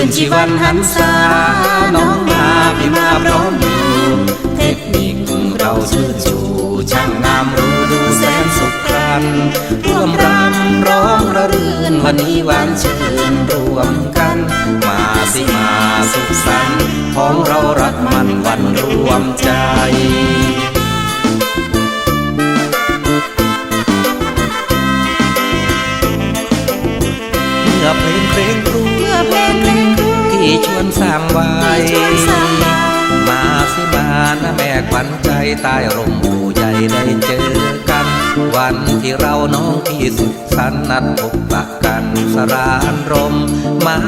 ชื่นชีวันหันษาน้องมาพี่มาพร้อมอยู่เทคนิคเราชื่นชูช่างงามรู้ดูแสนสุขครัน ร่วมรำร้องระรื่นวันนี้หวานชื่นรวมกัน มาสิมาสุขสันต์ของเรารักมันวันรวมใจเมื่อเพลงเพลง ชวนสร้างไว้ที่ชวนสร้างไว้มาสิมานะแม่ขวัญใจใต้ร่มผู้ใหญ่ได้เจอกัน วันที่เราน้องที่สุขสันต์นัดพบปะกันสรานรม มา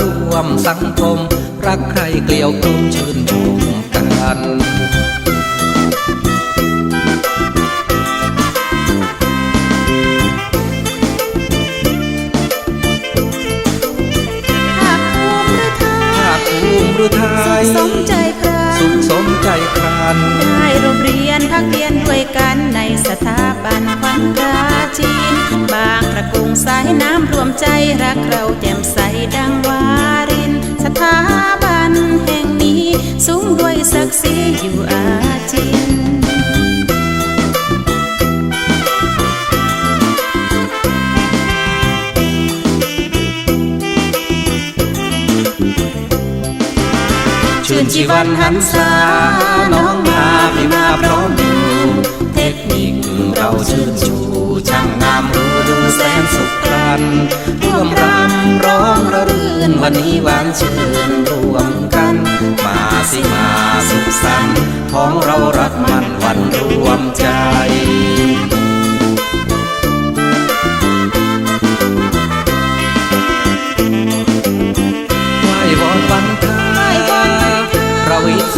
รวมสังคม รักใครเกลียวกลมชื่นชมกัน รือไทสุขยสมใจครสุขสมใจครานได้รบเรียนพักเรียนด้วยกันในสถาบันควันกาจีน บางประกงสายน้ำรวมใจรักเราแจ่มใส นชีวันหันษาน้องมาพี่มาพร้อมดูเทคนิคเราชื่นชูช่างงามรู้ดูแสนสุขครันร่วมรำร้องระรื่นวันนี้หวานชื่นรวมกัน มาสิมาสุขสันต์ของเรารักมันวันรวมใจ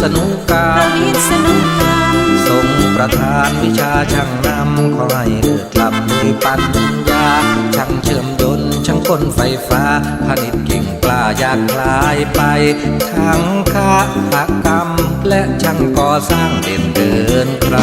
ประวิษณุกรรประมวิษณุกรรมทรงประทานวิชาช่างนำขอให้เลิกลำด้วยปัญญาช่างเชื่อมยนต์ช่างกลไฟฟ้าผลิตเก่งกล้าอยากคลายไปทั้งค้าหกรรม และช่างก่อสร้างเด่นเกินใคร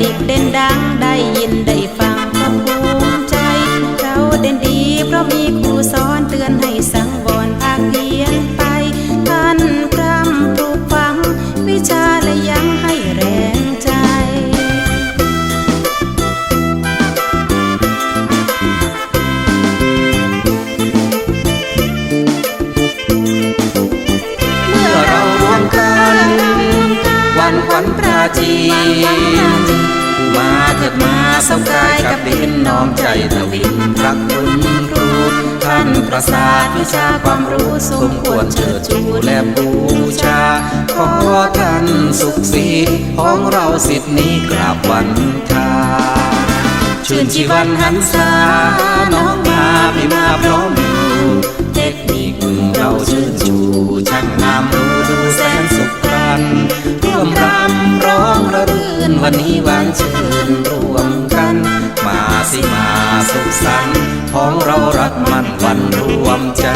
นิกเด่นดังได้ยินได้ฟังก็ภูมิใจ เราเด่นดีเพราะมีครูสอนเตือนให้สังวรภาคเพียนไป ท่านพร่ำปลูกฝัง วิชาและยังให้แรงใจเมื่อเรารวมกันวันขวัญปร จี มาเถิดมาสมกายกับดินน้อมใจทวินรักคุณครูท่านประสาทวิชาความรู้สมควรเชิดชูและบูชา ขอท่านสุขสีของเราสิทธินี้กราบวันทาชื่นชีวันหันษา วันนี้วันชื่นรวมกัน มาสิมาสุขสันต์ของเรารักมันวันรวมใจ